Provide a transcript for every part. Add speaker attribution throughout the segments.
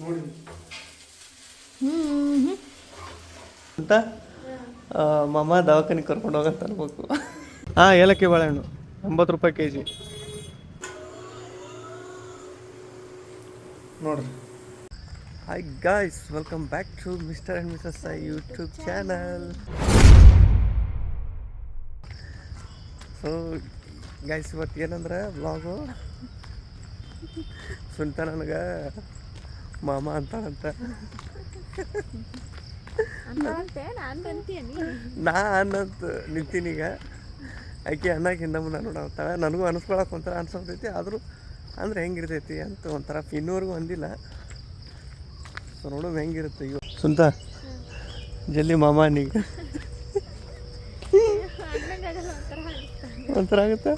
Speaker 1: ನೋಡಿ. ಅಂತ ಮಮ್ಮ ಮಾಮ ದವಾಖಾನಿಗೆ ಕರ್ಕೊಂಡು ಹೋಗಂತ ಅನ್ಬೇಕು ಹಾಂ ಏಲಕ್ಕಿ ಬಾಳೆಹಣ್ಣು ಎಂಬತ್ತು ರೂಪಾಯಿ ಕೆ ಜಿ ನೋಡ್ರಿ. Hi guys welcome back to mister and missus I YouTube channel so guys ಇವತ್ತು ಏನಂದ್ರೆ ಬ್ಲಾಗು ಸುಂಟ ನನಗೆ ಮಾಮ ಅಂತಾಳಂತ
Speaker 2: ನಾನಂತ
Speaker 1: ನಾ ಅನ್ನಂತ ನಿಂತೀನೀಗ ಆಕೆ ಅನ್ನಕ್ಕೆ ಹಿಂದೆ ಮುಂದೆ ನೋಡತ್ತಾಳೆ ನನಗೂ ಅನಿಸ್ಕೊಳಕ್ಕೆ ಒಂಥರ ಅನ್ಸೋತೈತಿ ಆದರೂ ಅಂದ್ರೆ ಹೆಂಗಿರ್ತೈತಿ ಅಂತ ಒಂಥರ ಇನ್ನೂವರೆಗೂ ಅಂದಿಲ್ಲ. ಸೊ ನೋಡು ಹೆಂಗಿರುತ್ತೆ ಇವ್ ಸುಂತ ಜಲ್ದಿ ಮಾಮ ನೀಗ
Speaker 2: ಅನ್ನಂಗಾಗಲ್ಲ ಒಂಥರ ಆಗುತ್ತೆ.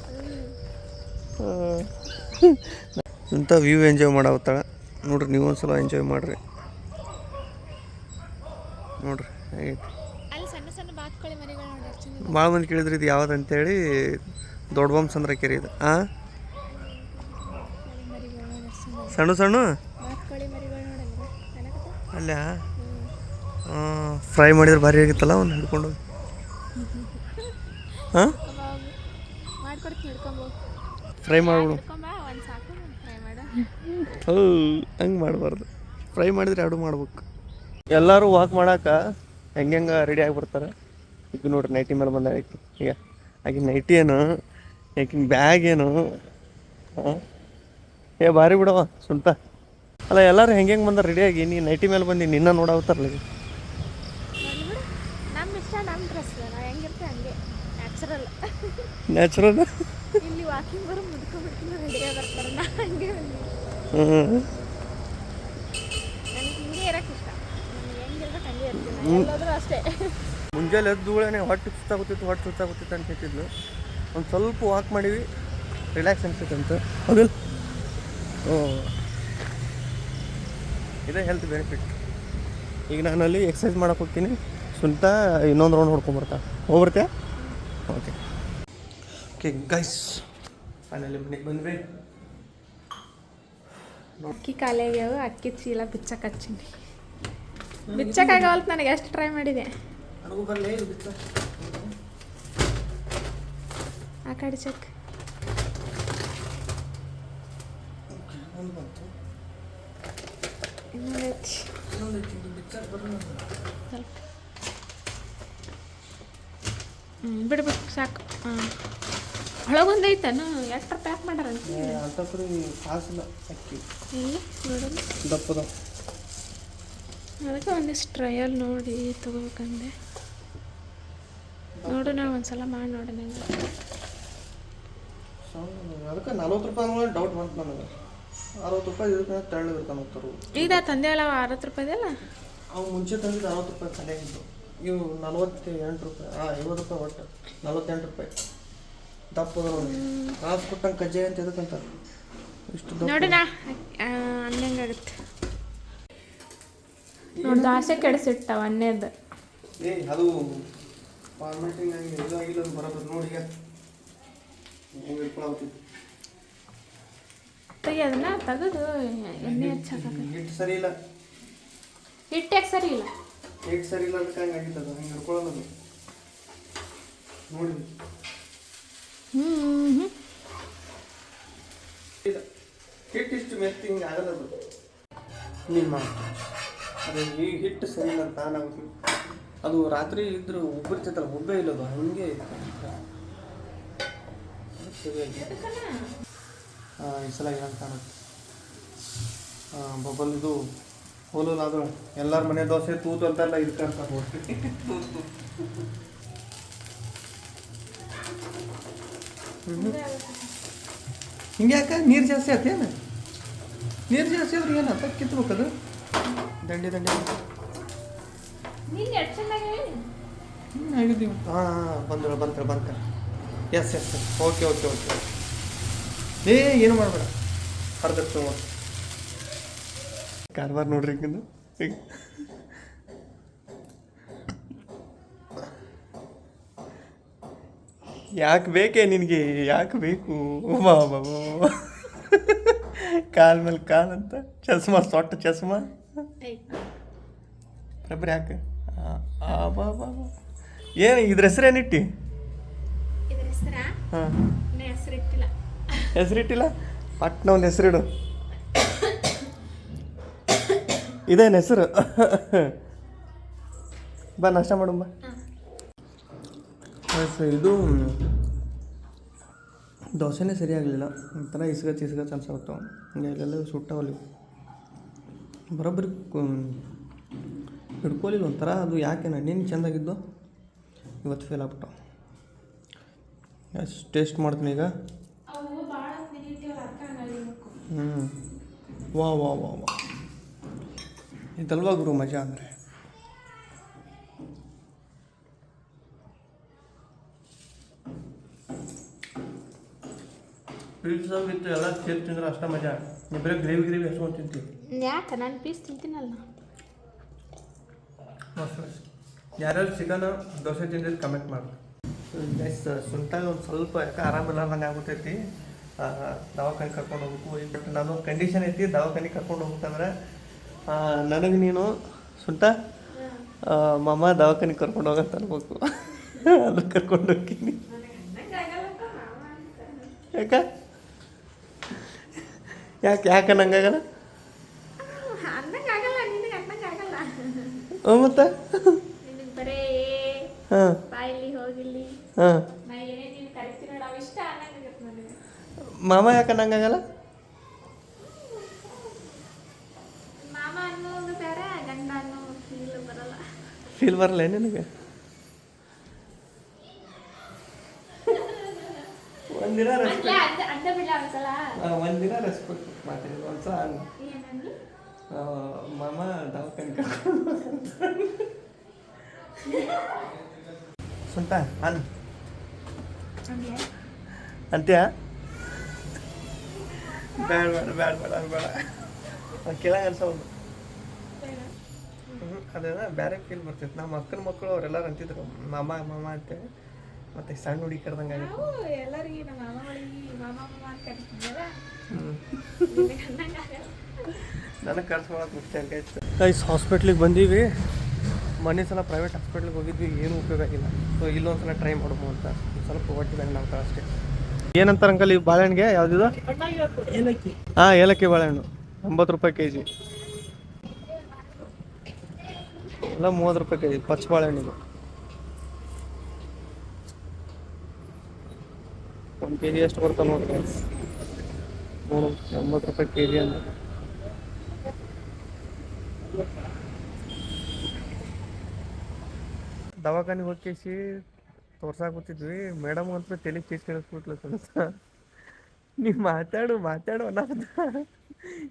Speaker 1: ಸುಂತ ಅಂತ ವ್ಯೂ ಎಂಜಾಯ್ ಮಾಡಾವತ್ತಾಳ ನೋಡ್ರಿ ನೀವು ಒಂದ್ಸಲ ಎಂಜಾಯ್ ಮಾಡ್ರಿ. ನೋಡ್ರಿ ಹೇಗೈತಿ ಭಾಳ ಮಂದಿ ಕೇಳಿದ್ರಿ ಇದು ಯಾವ್ದು ಅಂತೇಳಿ ದೊಡ್ಡ ಅಂದ್ರೆ ಕೆರೆ ಇದು. ಹಾಂ ಸಣ್ಣ ಸಣ್ಣ? ಅಲ್ಲ? ಫ್ರೈ ಮಾಡಿದ್ರೆ ಭಾರಿ ಆಗಿತ್ತಲ್ಲ ಅವ್ನು ಹಿಡ್ಕೊಂಡು ಹಾಂ ಫ್ರೈ ಮಾಡ್ಬಿಡು
Speaker 2: ಹಿಡ್ಕೊಂಬ ಒಂದು ಸಾಕು ಫ್ರೈ ಮಾಡು
Speaker 1: ಹೌ ಹಂಗೆ ಮಾಡಬಾರ್ದು. ಫ್ರೈ ಮಾಡಿದ್ರೆ ಎರಡು ಮಾಡ್ಬೇಕು. ಎಲ್ಲರೂ ವಾಕ್ ಮಾಡಾಕ ಹೆಂಗೆ ಹೆಂಗೆ ರೆಡಿ ಆಗಿಬಿಡ್ತಾರೆ? ಈಗ ನೋಡ್ರಿ ನೈಟಿ ಮೇಲೆ ಬಂದ ಈಗ ಆಕಿನ ನೈಟಿ ಏನು ಆಕಿನ ಬ್ಯಾಗ್ ಏನು ಹಾಂ ಏ ಭಾರಿ ಬಿಡವ ಸುಂಟ. ಅಲ್ಲ ಎಲ್ಲರೂ ಹೆಂಗೆ ಹೆಂಗೆ ರೆಡಿ ಆಗಿ? ನೀ ನೈಟಿ ಮೇಲೆ ಬಂದು ನಿನ್ನ ನೋಡಾವತ್ತಾರಲ್ಲ ಈಗ.
Speaker 2: ನ್ಯಾಚುರಲ್
Speaker 1: ನ್ಯಾಚುರಲ್
Speaker 2: ಇಲ್ಲಿ ವಾಕಿಂಗ್ ಬರೋ ಮುದ್ಕೊಂಡ್ಬಿಡ್ತೀನಿ ರೆಡಿಯಾಗಿ ಬರ್ತಾರೆ ನಾ ಹಂಗೆ.
Speaker 1: ಮುಂಜಾನೆ ಎದ್ದುಗಳೇ ಹೊಟ್ಟೆ ಸುತ್ತಾಗುತ್ತಿತ್ತು ಹೊಟ್ಟೆ ಸುತ್ತಾಗುತ್ತಿತ್ತು ಅಂತ ಹೇಳ್ತಿದ್ಲು. ಒಂದು ಸ್ವಲ್ಪ ವಾಕ್ ಮಾಡೀವಿ ರಿಲ್ಯಾಕ್ಸ್ ಅನ್ಸುತ್ತೆ ಅಂತ. ಹೌದಿಲ್ಲ ಓ. ಇದೇ ಹೆಲ್ತ್ ಬೆನಿಫಿಟ್ ಈಗ ನಾನು ಅಲ್ಲಿ ಎಕ್ಸಸೈಸ್ ಮಾಡಕ್ಕೆ ಹೋಗ್ತೀನಿ. ಸುಂತ ಇನ್ನೊಂದು ರೌಂಡ್ ಹೊಡ್ಕೊಂಬರ್ತಾ ಹೋಗ್ಬರ್ತೀಯ? ಓಕೆ ಓಕೆ ಗೈಸ್ ಫೈನಲಿ ಮನೆಗೆ ಬಂದ್ವಿ.
Speaker 2: ಅಕ್ಕಿ ಖಾಲಿ ಆಗ್ಯಾವ ಅಕ್ಕಿ ಚೀಲ ಬಿಚ್ಚಕ್ಕೆ ಹಚ್ಚೀನಿ. ಬಿಚ್ಚಕ್ಕಾಗವಲ್ತ ನನಗೆ ಎಷ್ಟು ಟ್ರೈ ಮಾಡಿದೆ. ಆ ಕಡೆ ಚೆಕ್ ಇನ್ನೊಂದೈತಿ ಬಿಡು ಬಿಡು ಸಾಕು. ಹಾಂ ಒಳಗೊಂದೈತನು? ಎಷ್ಟರ ಪ್ಯಾಕ್ ಮಾಡ್ಯಾರ
Speaker 1: ಅಂತಪ್ರಿ ಕಾಸಿಲ್ಲ ಅಕ್ಕಿ.
Speaker 2: ಇಲ್ಲ ನೋಡೋಣ.
Speaker 1: ದಪ್ಪದ.
Speaker 2: ಅದಕ್ಕೆ ಒಂದಿಷ್ಟು ಟ್ರಯಲ್ ನೋಡಿ ತಗೋಬೇಕಂದೆ. ನೋಡು ನಾವು ಒಂದ್ಸಲ ಮಾಡಿ ನೋಡಿ ನಂಗೆ
Speaker 1: ಅದಕ್ಕೆ ನಲ್ವತ್ತು ರೂಪಾಯಿ ಡೌಟ್ ಬಂತು ನನಗೆ. ಅರವತ್ತು ರೂಪಾಯಿ ಇದಕ್ಕೆ ತೆಳ್ಳಗಿರ್ತಾನೆ ಹೋಗ್ತಾರೆ
Speaker 2: ಈಗ ತಂದೆ ಅಲ್ಲ ಅರವತ್ತು ರೂಪಾಯಿದಲ್ಲ
Speaker 1: ಅವು ಮುಂಚೆ ತಂದಿದ್ದು ಅರವತ್ತು ರೂಪಾಯಿ ತಲೆಗಿದ್ದು ಇವು ನಲ್ವತ್ತು ಎಂಟು ರೂಪಾಯಿ ಹಾಂ ಐವತ್ತು ರೂಪಾಯಿ ಒಟ್ಟು. ನಲ್ವತ್ತೆಂಟು ರೂಪಾಯಿ. ದಪ್ಪದ ನೋಡಿ. ಕಾಸು ಕೊಟ್ಟಂಗೆ ಕಜ್ಜಾಯ ಅಂತ ಎದಕ್ಕಂತ ಇಷ್ಟು ನೋಡಿ
Speaker 2: ನೋಡು ನಾ ಅನ್ನಂಗಾಗುತ್ತೆ ನೋಡಿ ದಾಸೆ ಕೆಡಿಸಿಟ್ಟಾವ ಅನ್ನೇದು.
Speaker 1: ಏ ಅದು ಫಾರ್ಮೆಟಿಂಗ್ ಹಂಗೆ ಇದು ಆಗಿಲ್ಲ ಅದು ಬರೋದು ನೋಡಿ ಈಗ. ಹೆಂಗೆ
Speaker 2: ತೆಗಿ ಅದನ್ನ ತೆಗೆದು ಎಣ್ಣೆ ಹಚ್ಚಾಕ
Speaker 1: ಹಿಟ್ಟು ಸರಿ ಇಲ್ಲ.
Speaker 2: ಹಿಟ್ಟಾಗ ಸರಿ ಇಲ್ಲ?
Speaker 1: ಹಿಟ್ಟು ಸರಿ ಇಲ್ಲ ಅದಕ್ಕೆ ಹಂಗೆ ಆಗಿತ್ತು ಅದು ಹಂಗೆ ಹಿಡ್ಕೊಳ್ಳೋದು ನೋಡಿ.
Speaker 2: ಹ್ಞೂ ಹ್ಞೂ
Speaker 1: ಇಲ್ಲ ಹಿಟ್ಟು ಇಷ್ಟು ಮೆತ್ತಿ ಹಿಂಗೆ ಆಗಲ್ಲ ಅದು ನಿಮ್ಮ ಅದು ಈ ಹಿಟ್ಟು ಸರಿ ಇಲ್ಲ ಅಂತ ನಾವು ಅದು ರಾತ್ರಿ ಇದ್ರೆ ಉಬ್ಬಿರ್ತೈತಲ್ಲ ಉಬ್ಬೇ ಇಲ್ಲ ಅದು ಹಂಗೆ ಇತ್ತು. ಈ ಸಲ ಏನಂತ ಕಾಣುತ್ತೆ? ಬಬಲ್ ಇದು ಹೋಲೋಲ್ ಅದು ಎಲ್ಲರ ಮನೆ ದೋಸೆ ತೂತು ಅಂತೆಲ್ಲ ಇರ್ತಾರೆ ತೂತು. ಹಿಂಗೆ ಯಾಕೆ? ನೀರು ಜಾಸ್ತಿ ಆತೇನು ನೀರು ಜಾಸ್ತಿ ಆದ್ರೆ ಏನಂತ ಕಿತ್ಬೇಕದು? ದಂಡಿ ದಂಡಿ. ಹ್ಞೂ ಆಗಿದ್ದೀವಿ. ಹಾಂ ಬಂದ್ರೆ ಬಂತಾರೆ ಬಂತಾರೆ yes yes yes okay okay okay ಏ ಏನು ಮಾಡಬೇಡ? ಅರ್ಧ ಕಾರ್ಬಾರ್ ನೋಡ್ರಿ ಹಿಂಗಿಂದು. ಈಗ ಯಾಕೆ ಬೇಕೇ ನಿನಗೆ? ಯಾಕೆ ಬೇಕು? ಉಮಾ ಬಾ, ಬಾ. ಕಾಲ್ ಮೇಲೆ ಕಾಲ್ ಅಂತ. ಚಸ್ಮಾ ಸೊಟ್ಟ ಚಸ್ಮಾ. ಬರಬ್ರಿ ಯಾಕೆ ಬಾ ಬಾ ಬಾ. ಏನು ಇದ್ರ ಹೆಸರು ಏನಿಟ್ಟಿ
Speaker 2: ಇದ್ರ ಹೆಸರ?
Speaker 1: ಹಾಂ.
Speaker 2: ಹೆಸರಿಟ್ಟಿಲ್ಲ
Speaker 1: ಪಟ್ನ ಒಂದು ಹೆಸರಿಡು ಇದೇನು ಹೆಸರು? ಬಾ ನಾಷ್ಟ ಮಾಡುಮ್ಮ ಇದು ದೋಸೆನೇ ಸರಿಯಾಗಲಿಲ್ಲ ಒಂಥರ ಇಸ್ಗತ್ ಅನ್ಸತ್ತು ಹಿಂಗೆ ಇಲ್ಲೆಲ್ಲ ಸುಟ್ಟವಲ್ಲಿ. ಬರೋಬ್ಬರಿ ಹಿಡ್ಕೊಲಿಲ್ಲ ಒಂಥರ. ಅದು ಯಾಕೆ ನೀನು ಚೆಂದಾಗಿದ್ದು? ಇವತ್ತು ಫೇಲ್ ಆಗ್ಬಿಟ್ಟು ಎಷ್ಟು ಟೇಸ್ಟ್ ಮಾಡ್ತೀನಿ ಈಗ? ಹ್ಞೂ ವಾ ವಾ ವಾ ವಾ. ಇದಲ್ವಾ ಗುರು ಮಜಾ ಅಂದರೆ. ಪಿಜ್ಜಾ ವಿತ್ ಎಲ್ಲ ಸೇರಿ ತಿಂದ್ರೆ ಅಷ್ಟೇ ಮಜಾ. ನೀವು ಬರೀ ಗ್ರೇವಿ ಗ್ರೇವಿ ಹಚ್ಕೊಂಡು ತಿಂತೀವಿ.
Speaker 2: ಯಾಕೆ? ನಾನು ಪೀಸ್ ತಿಂತೀನಲ್ಲ.
Speaker 1: ಯಾರ್ಯಾರು ಚಿಕನ್ ದೋಸೆ ತಿಂದಿದ್ದು ಕಮೆಂಟ್ ಮಾಡಿ. ಗೈಸ್ ಸುಂಟಾಗ ಒಂದು ಸ್ವಲ್ಪ ಯಾಕೆ ಆರಾಮಿಲ್ಲಾರ್ದಂಗೆ ಆಗ್ಬಿಟ್ಟೈತಿ. ದವಾಖಾನೆ ಕರ್ಕೊಂಡು ಹೋಗ್ಬೇಕು ಈಗ ಬಟ್ ನಾನು ಕಂಡೀಷನ್ ಐತಿ ದವಾಖಾನೆ ಕರ್ಕೊಂಡು ಹೋಗ್ಬೇಕಂದ್ರೆ ನನಗೆ ನೀನು ಸುಂಟ ಮಾಮ ದವಾಖಾನೆ ಕರ್ಕೊಂಡು ಹೋಗಂತ ಅನ್ಬೇಕು ಅದು ಕರ್ಕೊಂಡು ಹೋಗ್ತೀನಿ. ಯಾಕ? ಯಾಕೆ ಯಾಕೆ ನಂಗಾಗಲ್ಲ ಹ್ಞೂ ಮತ್ತೆ? ಹಾಂ. ಮಾಮ ಯಾಕೆ ನಂಗಾಗಲ್ಲ
Speaker 2: ಫೀಲ್ ಬರಲ್ಲ.
Speaker 1: ನಿನಗೆ? ಒಂದಿನ ಒಂದಿನ ರೆಸ್ಪೆಕ್ಟ್ ಮಾತಾಡಿದ್ರು ಒಂದ್ಸಲ?
Speaker 2: ಏನಂದು
Speaker 1: ಮಾಮ ದವಾಖಾನೆ ಸುಂಟ ಅನ್ ಅಂತ್ಯ? ಬೇಡ ಬೇಡ ಬೇಡ ಬೇಡ ಅದು ಬೇಡ. ಅದು ಕೆಳಗೆ ಅನ್ಸೋದು. ಹ್ಞೂ ಅದೇನ ಬೇರೆ ಫೀಲ್ ಬರ್ತಿತ್ತು. ನಮ್ಮ ಅಕ್ಕನ ಮಕ್ಕಳು ಅವರೆಲ್ಲರೂ ಅಂತಿದ್ರು. ಮಾಮ ಮಾಮ ಅಂತೇಳಿ ಮತ್ತೆ ಸಣ್ಣ ಹುಡುಗಿ ಕರ್ದಂಗೆ ಆಗಿತ್ತು.
Speaker 2: ನಾವು ಎಲ್ಲರಿಗೆ ನಮ್ಮ ಮಾಮಗಳಿಗೆ ಮಾಮ ಮಾಮ ಅಂತ ಕರಿತಿದ್ದಲ್ಲ
Speaker 1: ಹ್ಞೂ
Speaker 2: ನಿನಗೆ
Speaker 1: ಕರ್ಸ್ಕೊಳಕ್ಕೆ ಮುಖ್ಯ ಹಂಗಾಯ್ತು ಗೈಸ್ ಹಾಸ್ಪಿಟ್ಲಿಗೆ ಬಂದೀವಿ. ಮೊನ್ನೆ ಸಲ ಪ್ರೈವೇಟ್ ಹಾಸ್ಪಿಟ್ಲಿಗೆ ಹೋಗಿದ್ವಿ. ಏನು ಉಪಯೋಗ ಆಗಿಲ್ಲ ಸೊ ಇಲ್ಲೊಂದು ಸಲ ಟ್ರೈ ಮಾಡ್ಬೋದು ಅಂತ. ಸ್ವಲ್ಪ ಹೊಟ್ಟೆ ಬ್ಯಾಂಗ್ ನಾವು ಅಷ್ಟೇ. ಏನಂತಾರೆ ಅಂಕಲ್ ಈ ಬಾಳೆಹಣ್ಣಿಗೆ ಯಾವುದಿದು?
Speaker 3: ಏಲಕ್ಕಿ.
Speaker 1: ಹಾಂ ಏಲಕ್ಕಿ ಬಾಳೆಹಣ್ಣು. ಎಂಬತ್ತು ರೂಪಾಯಿ ಕೆ ಜಿ ಎಲ್ಲ ಮೂವತ್ತು ರೂಪಾಯಿ ಕೆ ಜಿ ಪಚ್ಚ ಬಾಳೆಹಣ್ಣಿದು. ಕೆ ಜಿ ಎಷ್ಟು ಬರ್ತದೆ ನೋಡ್ರಿ. ನೋಡು ಎಂಬತ್ತು ರೂಪಾಯಿ ಕೆ ಜಿ ಅಂದ್ರೆ. ದವಾಖಾನಿಗೆ ಹೋಗಿ ತೋರ್ಸಾಕೂತಿದ್ವಿ ಮೇಡಮ್ ಅಂತ ತಲೆ ಚೀಸ್ ಕೇಳಿಸ್ಬಿಟ್ಲ ನೀವು ಮಾತಾಡು ಮಾತಾಡು ಅನ್ನೋದ.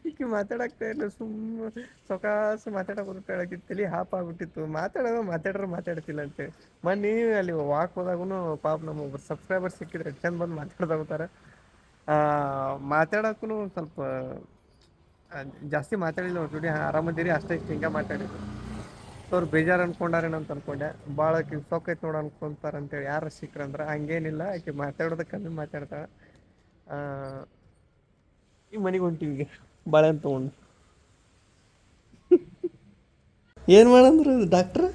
Speaker 1: ಈಕೆ ಮಾತಾಡಕ್ತಾ ಇಲ್ಲ, ಸುಮ್ಮ ಸೊಕಾಸು ಮಾತಾಡಕ್ ಬರುತ್ತೆ ತಲೆ ಹಾಪ್ ಆಗ್ಬಿಟ್ಟಿತ್ತು. ಮಾತಾಡೋ ಮಾತಾಡ್ರೆ ಮಾತಾಡ್ತಿಲ್ಲ ಅಂತೇಳಿ ಮೊನ್ನೆ ಅಲ್ಲಿ ವಾಕ್ ಹೋದಾಗೂ ಪಾಪ ನಮ್ಮ ಒಬ್ರು ಸಬ್ಸ್ಕ್ರೈಬರ್ ಸಿಕ್ಕಿದ್ರೆ ಚಂದ ಬಂದು ಮಾತಾಡ್ದಾಗುತ್ತಾರೆ. ಮಾತಾಡಕ್ಕೂ ಸ್ವಲ್ಪ ಜಾಸ್ತಿ ಮಾತಾಡಿಲ್ಲ ಅವ್ರ ಜೋಡಿ ಆರಾಮದಿರಿ, ಅಷ್ಟೇ ಇಷ್ಟು ಹಿಂಗೆ ಮಾತಾಡಿದ್ರು. ಅವ್ರು ಬೇಜಾರು ಅಂತ ಅನ್ಕೊಂಡೆ. ಭಾಳ ಆಕೆ ಸೊಕ್ಕೈತೆ ನೋಡಿ ಅನ್ಕೊಂತಾರ ಅಂತೇಳಿ ಯಾರು ಸಿಕ್ಕ್ರಂದ್ರೆ ಹಂಗೇನಿಲ್ಲ. ಆಕೆ ಮಾತಾಡೋದು ಕಮ್ಮಿ ಮಾತಾಡ್ತಾಳೆ. ಈ ಮನೆಗೆ ಹೊಂಟಿವಿ ಈಗ ಬಾಳೆಹಣ್ಣು ತೊಗೊಂಡು. ಏನು ಮಾಡಂದ್ರು ಡಾಕ್ಟ್ರ್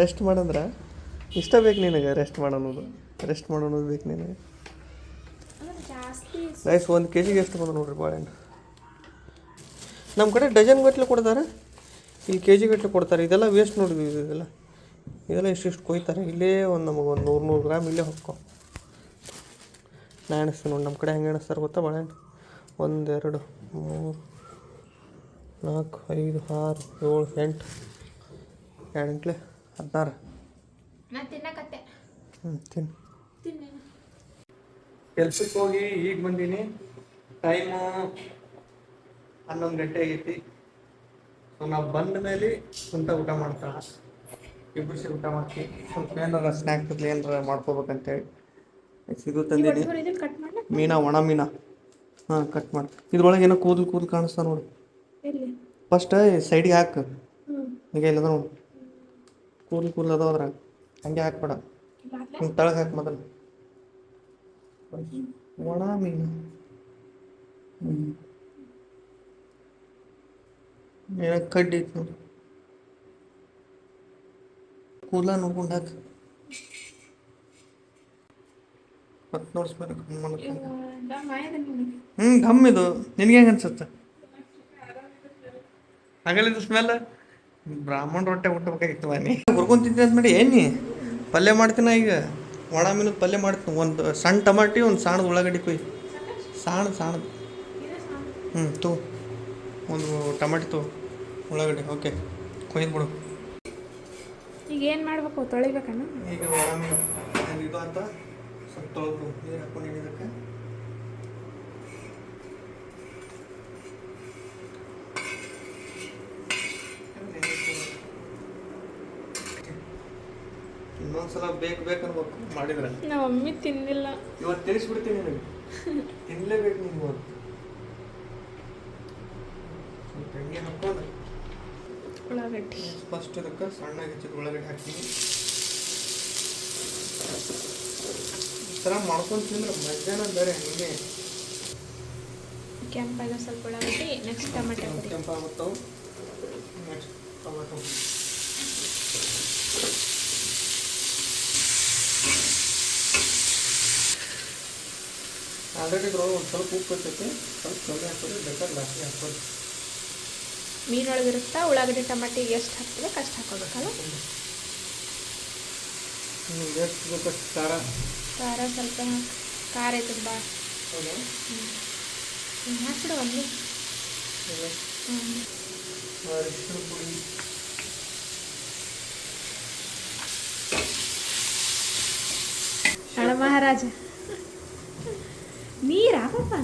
Speaker 1: ರೆಸ್ಟ್ ಮಾಡಂದ್ರ? ಇಷ್ಟ ಬೇಕು ನಿನಗೆ ರೆಸ್ಟ್ ಮಾಡೋದು ರೆಸ್ಟ್ ಮಾಡೋದು ಬೇಕು ನಿನಗೆ. ನೈಸ್ ಒಂದು ಕೆ ಜಿಗೆ ಎಷ್ಟು ಬಂದ ನೋಡ್ರಿ ಬಾಳೆಹಣ್ಣು ನಮ್ಮ ಕಡೆ ಡಜನ್ ಗಟ್ಟಲೆ ಕೊಡ್ತಾರೆ. ಇಲ್ಲಿ ಕೆ ಜಿ ಗಟ್ಟಲೆ ಕೊಡ್ತಾರೆ. ಇದೆಲ್ಲ ವೇಸ್ಟ್ ನೋಡಿದ್ವಿ ಇದೆಲ್ಲ. ಇದೆಲ್ಲ ಇಷ್ಟಿಷ್ಟು ಕೊಯ್ತಾರೆ. ಇಲ್ಲೇ ಒಂದು ನಮಗೆ ಒಂದು ನೂರು ನೂರು ಗ್ರಾಮ್ ಇಲ್ಲೇ ಹೊಕ್ಕೋ. ನಾ ಎಣಿಸ್ತೀನಿ ನೋಡಿ ನಮ್ಮ ಕಡೆ ಹೆಂಗೆ ಎಣಿಸ್ತಾರೆ ಗೊತ್ತಾ ಬಾಳೆಹಣ್ಣು ಒಂದು ಎರಡು ಮೂರು ನಾಲ್ಕು ಐದು ಆರು ಏಳು ಎಂಟು ಎಂಟ್ಲೆ ಹದಿನಾರು. ಹ್ಞೂ
Speaker 2: ತಿನ್
Speaker 1: ಕೆಲ್ಸಕ್ಕೆ ಹೋಗಿ ಈಗ ಬಂದೀನಿ. ಟೈಮು ಹನ್ನೊಂದು ಗಂಟೆ ಆಗೈತಿ. ಸೊ ನಾವು ಬಂದ ಮೇಲೆ ಸ್ವಂತ ಊಟ ಮಾಡ್ತಾಳೆ ಇಬ್ಬರು ಸೇರಿ ಊಟ ಮಾಡ್ತೀವಿ ಸ್ವಲ್ಪ ಏನಾರ ಸ್ನ್ಯಾಕ್ಸ್ ಏನಾರ ಮಾಡ್ಕೋಬೇಕಂತೇಳಿ. ಇದು ತಂದೀನಿ ಮೀನಾ ಒಣ ಮೀನಾ. ಹಾಂ ಕಟ್ ಮಾಡಿ. ಇದ್ರೊಳಗೆ ಏನೋ ಕೂದಲು ಕೂದಲು ಕಾಣಿಸ್ತಾ ನೋಡಿ.
Speaker 2: ಎಲ್ಲಿ?
Speaker 1: ಫಸ್ಟ್ ಸೈಡಿಗೆ ಹಾಕು. ಹಂಗೆ ಇಲ್ಲದ ನೋಡಿ. ಕೂದಲು ಕೂದಲು ಅದಾವ ಅದ್ರಾಗ. ಹಂಗೆ ಹಾಕ್ಬೇಡ. ಹಿಂಗೆ ತಳಗೆ ಹಾಕಿ ಮೊದಲು. ಒಣ ಮೀನು. ಹ್ಞೂ ಏನೋ ಕಡ್ಡಿ ಐತಿ ನೋಡಿ. ಕೂದಲ ನೋಡ್ಕೊಂಡು ಹಾಕ. ಮತ್ತೆ ನೋಡಿಸ್ಬೇಕು ಹ್ಞೂ ಘಮ್ ಇದು. ನಿನಗೆ ಹೆಂಗೆ ಅನ್ಸುತ್ತೆ? ಆಗಲಿದ್ದು ಸ್ಮೆಲ್? ಬ್ರಾಹ್ಮಣ ರೊಟ್ಟೆ ಹುಟ್ಟಬೇಕಾಗಿತ್ತು ಹುರ್ಕೊಂಡು ತಿಂತೀನಿ ಅಂತ ಮಾಡಿ ಏನಿ ಪಲ್ಯ ಮಾಡ್ತೀನಿ ಈಗ? ಒಣ ಮೀನದ ಪಲ್ಯ ಮಾಡ್ತೀನಿ. ಒಂದು ಸಣ್ಣ ಟಮಾಟಿ ಒಂದು ಸಣ್ಣದ ಉಳ್ಳಾಗಡ್ಡಿ ಕೊಯ್ ಸಣ್ಣ ಸಣ್ಣದು ಹ್ಞೂ ತೂ. ಒಂದು ಟಮಾಟಿ ತೂ. ಉಳ್ಳಾಗಡ್ಡಿ ಓಕೆ. ಕೊಯ್ದು ಬಿಡು.
Speaker 2: ಈಗ ಏನು ಮಾಡಬೇಕು? ತೊಳಿಬೇಕಣ್ಣ
Speaker 1: ಈಗ ಒಣ ಮೀನು. ಇದು ಅಂತ? ತೊಳೆದು ನೀರು ಹಾಕೊಂಡು ಇದಕ್ಕೆ ಇನ್ನೊಂದ್ಸಲ ಬೇಕು ಬೇಕು ಅನ್ಬೇಕು. ಮಾಡಿದ್ರೆ.
Speaker 2: ನಮ್ಮ ಮಮ್ಮಿ ತಿಂದಿಲ್ಲ.
Speaker 1: ಇವತ್ತು ತಿಳಿಸ್ಬಿಡ್ತೀನಿ ನಿನಗೆ ತಿನ್ಲೇಬೇಕು ನೀನು ಇವತ್ತು. ಸ್ವಲ್ಪ ಎಣ್ಣೆ ಹಾಕೊಂಡು
Speaker 2: ಉಳ್ಳಾಗಡ್ಡಿ.
Speaker 1: ಫಸ್ಟ್ ಅದಕ್ಕೆ ಸಣ್ಣಗೆ ಹೆಚ್ಚಿದ ಉಳ್ಳಾಗಡ್ಡಿ ಹಾಕ್ತೀನಿ. ಥರ ಮಾಡ್ಕೊಂಡು ತಿಂದ್ರೆ ಮಧ್ಯಾಹ್ನ ಬೇರೆ ಹಂಗೆ?
Speaker 2: ಕೆಂಪಾಗ ಸ್ವಲ್ಪ ಉಳ್ಳಾಗಡ್ಡಿ ನೆಕ್ಸ್ಟ್ ಟೊಮೆಟೊ ಪುಡಿ.
Speaker 1: ಕೆಂಪಾಗುತ್ತವು ನೆಕ್ಸ್ಟ್ ಟೊಮೆಟೊ. ಆಲ್ರೆಡಿ ಇದ್ರೊಳಗೆ ಒಂದು ಸ್ವಲ್ಪ ಉಪ್ಪು ಇರ್ತೈತಿ ಸ್ವಲ್ಪ ಕಮ್ಮಿ ಹಾಕೋದು ಬೇಕಾದ್ರೆ ಜಾಸ್ತಿ ಹಾಕೋದು
Speaker 2: ಮೀನೊಳಗಿರುತ್ತಾ ಉಳ್ಳಾಗಡ್ಡಿ ಟಮಾಟಿಗೆ ಎಷ್ಟು ಹಾಕ್ಬೇಕು ಅಷ್ಟು ಹಾಕೋಬೇಕಲ್ಲ
Speaker 1: ಎಷ್ಟು ಬೇಕಷ್ಟು ಖಾರ.
Speaker 2: ಖಾರ ಸ್ವಲ್ಪ ಖಾರ ಐತದ
Speaker 1: ಹೌದಾ?
Speaker 2: ಹ್ಞೂ ಹಾಕ್ಬಿಡು ಒಂದು. ಹಣ ಮಹಾರಾಜ. ನೀರ
Speaker 1: ಹಾಕಪ್ಪ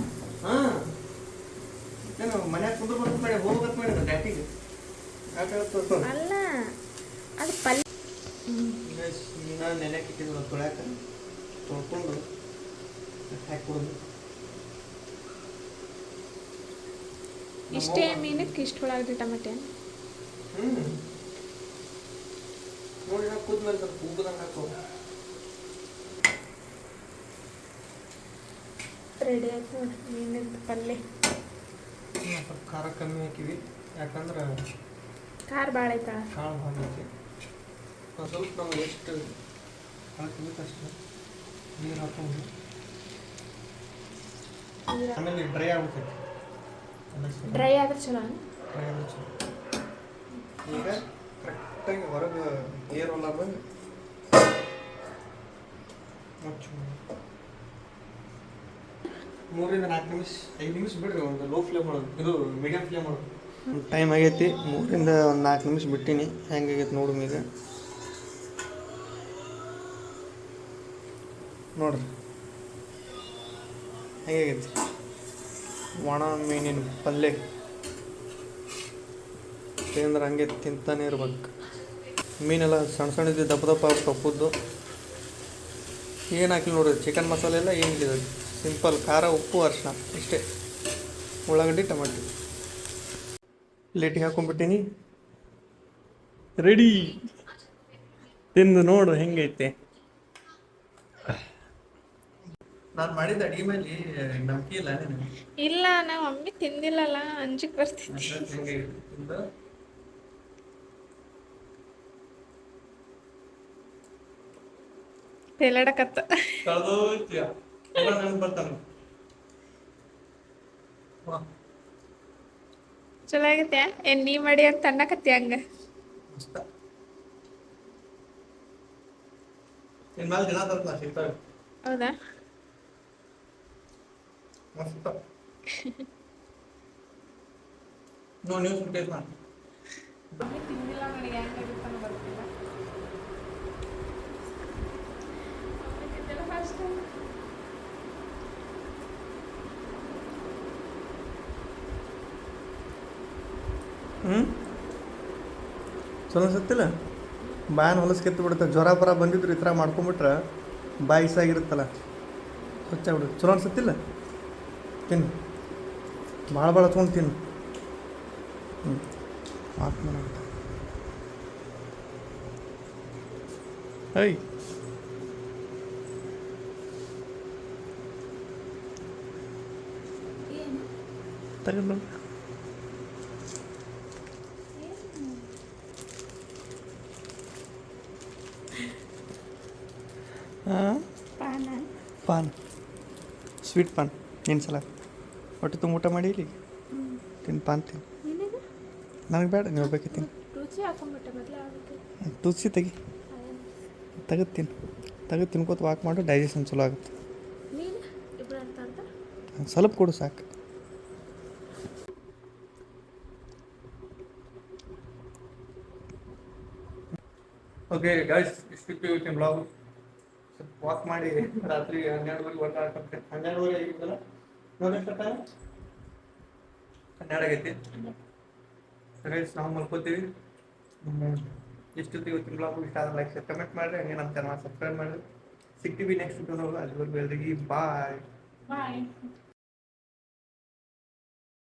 Speaker 2: ಅಲ್ಲ ಅದು ಪಲ್ಯ
Speaker 1: ನೆನೆ ಕಿಟ್ಟಿದ್ರು ಇಟ್ಟಿದ್ರು ತೊಳ್ಯಾಕ ತೊಳ್ಕೊಂಡು ಹಾಕಿ ಕೊಡೋದು
Speaker 2: ಇಷ್ಟೇ ಮೀನಕ್ಕೆ ಇಷ್ಟು ಉಳ್ಳಾಗಡ್ಡಿ ಟಮಾಟೆ?
Speaker 1: ಹ್ಞೂ ನೋಡಿ ನಾವು ಕೂದ್ಮೇಲೆ ಸ್ವಲ್ಪ ಉಬ್ಬದಂಗೆ ಹಾಕೋ
Speaker 2: ರೆಡಿ ಆಯ್ತು ನೋಡಿ ಮೀನಿನ ಪಲ್ಯ
Speaker 1: ಸ್ವಲ್ಪ ಖಾರ ಕಮ್ಮಿ ಹಾಕಿವಿ ಯಾಕಂದ್ರೆ
Speaker 2: ಖಾರ ಭಾಳ ಐತಳ
Speaker 1: ಕಾಳು ಭಾಳ ಐತಿ ಒಂದ್ ಸ್ವಲ್ಪ ನಾವು ಎಷ್ಟು ಹಾಕ್ಬೇಕು ಅಷ್ಟು. ನೀರು ಹಾಕೊಂಡು ಆಮೇಲೆ ಡ್ರೈ ಆಗ್ಬಿಟ್ಟೈತಿ.
Speaker 2: ಡ್ರೈ ಆದ್ರೆ ಚಲೋ
Speaker 1: ಡ್ರೈ ಆಗುತ್ತೆ ಈಗ ಕರೆಕ್ಟಾಗಿ ಹೊರಗೆ ಏರ್ ಬಂದು ಮುಚ್ಚು. ಮೂರಿಂದ ನಾಲ್ಕು ನಿಮಿಷ ಐದು ನಿಮಿಷ ಬಿಡ್ರಿ ಒಂದು ಲೋ ಫ್ಲೇಮ್ ಮಾಡೋದು ಇದು ಮೀಡಿಯಂ ಫ್ಲೇಮ್ ಮಾಡೋದು ಟೈಮ್ ಆಗೈತಿ ಮೂರಿಂದ ಒಂದು ನಾಲ್ಕು ನಿಮಿಷ ಬಿಟ್ಟಿನಿ ಹೆಂಗಾಗೈತಿ ನೋಡು ಈಗ ನೋಡ್ರಿ. ಹೆಂಗಾಗೈತಿ ಒಣ ಮೀನಿನ ಪಲ್ಯ ತಿಂದ್ರೆ ಹಂಗೆ ತಿಂತಾನೆ ಇರ್ಬೇಕು. ಮೀನೆಲ್ಲ ಸಣ್ಣ ಸಣ್ಣದು ದಪ್ಪ ದಪ್ಪ ಕಪ್ಪುದ್ದು. ಏನು ಹಾಕಿಲ್ಲ ನೋಡಿರಿ ಚಿಕನ್ ಮಸಾಲೆ ಎಲ್ಲ ಏನಿಲ್ಲ ಸಿಂಪಲ್ ಖಾರ, ಉಪ್ಪು ಅರಿಶಿನ ಇಷ್ಟೇ. ಉಳ್ಳಾಗಡ್ಡಿ, ಟೊಮೆಟೊ. ಲೇಟಿಗೆ ಹಾಕೊಂಡ್ಬಿಟ್ಟೀನಿ. ರೆಡಿ. ತಿಂದು ನೋಡು ಹೆಂಗೈತೆ. ನಾನು ಮಾಡಿದ ಅಡಿಗೆ ಮೇಲೆ ನಂಬಿಕೆ ಇಲ್ಲ
Speaker 2: ಇಲ್ಲ ನಾವು ಮಮ್ಮಿ ತಿಂದಿಲ್ಲಲ್ಲ ಅಂಜಿಕ್ ಬರ್ತಿದ್ದೆ ತೇಲಾಡಕತ್ತ. ಚಲೋ ಆಗೈತೆ ಏನ್ ನೀ ಮಾಡಿ ಅಂತ ಅನ್ನಕತ್ತಿ ಹಂಗ? ಹೌದಾ?
Speaker 1: ಮಸ್ತ ನೋ ನ್ಯೂಸ್ ಫುಟೇಜ್ ಮಾಡಿ ಅನ್ಸತ್ತಿಲ್ಲ ಬಾಯನ್ ಹೊಲಸ್ ಕೆತ್ತು ಬಿಡುತ್ತೆ ಜ್ವರ ಬರ ಬಂದಿದ್ರು ಈ ಥರ ಮಾಡ್ಕೊಂಬಿಟ್ರೆ ಬಾಯಿ ಇಸಾಗಿರುತ್ತಲ್ಲ. ಸ್ವಚ್ಛ ಬಿಡು ಚಲೋ ಅನ್ಸತ್ತಿಲ್ಲ? ತಿನ್ ಭಾಳ ಭಾಳ ತೊಗೊಂಡು ತಿನ್ ಹ್ಞೂ ಮಾತು ಮಾಡ ಐ ತಗೊಂಡು ಪಾನ್. Sweet PAN. ಏನು ಸಲ ಹೊಟ್ಟೆ ತುಂಬ ಊಟ ಮಾಡಿ ಇಲ್ಲಿ. ತಿನ್ನು ಅಂತೀನಿ
Speaker 2: ನನಗೆ?
Speaker 1: ಬೇಡ ನೀವು ಬೇಕೇ ತುಳಸಿ ತೆಗಿ. ತೆಗೆದು ತಿನ್ನು. ತೆಗೆದು ತಿನ್ಕೋತ ವಾಕ್ ಮಾಡು ಡೈಜೆಷನ್ ಚಲೋ ಆಗುತ್ತೆ. ಸ್ವಲ್ಪ ಕೊಡು ಸಾಕು. ಓಕೆ ಗಾಯ್ಸ್ ಇಷ್ಟಕ್ಕೆ ಇವತ್ತಿನ ಬ್ಲಾಗ್ ಸ್ವಲ್ಪ ವಾಕ್ ಮಾಡಿ ರಾತ್ರಿ ಹನ್ನೆರಡುವರೆಗೆ ವರ್ಕ್ ಹನ್ನೆರಡುವರೆ ಆಗಿದ್ದಲ್ಲ ಹನ್ನೆರಡು ಆಗೈತಿ. ಸರಿ ನಾವು ಮಲ್ಕೋತೀವಿ ಎಷ್ಟೊತ್ತಿಗೆ ಇವತ್ತಿನ ಬ್ಲಾಗ್ ಇಷ್ಟ ಆದ್ರೆ ಲೈಕ್ ಕಮೆಂಟ್ ಮಾಡಿರಿ. ಹಂಗೆ ನಮ್ಮ ಚಾನಲ್ ಸಬ್ಸ್ಕ್ರೈಬ್ ಮಾಡಿರಿ. ಸಿಗ್ತೀವಿ ನೆಕ್ಸ್ಟ್ ವಿಡಿಯೋದಾಗ ಅಲ್ಲಿವರೆಗೂ ಎಲ್ರಿಗೂ ಬಾಯ್
Speaker 2: ಬಾಯ್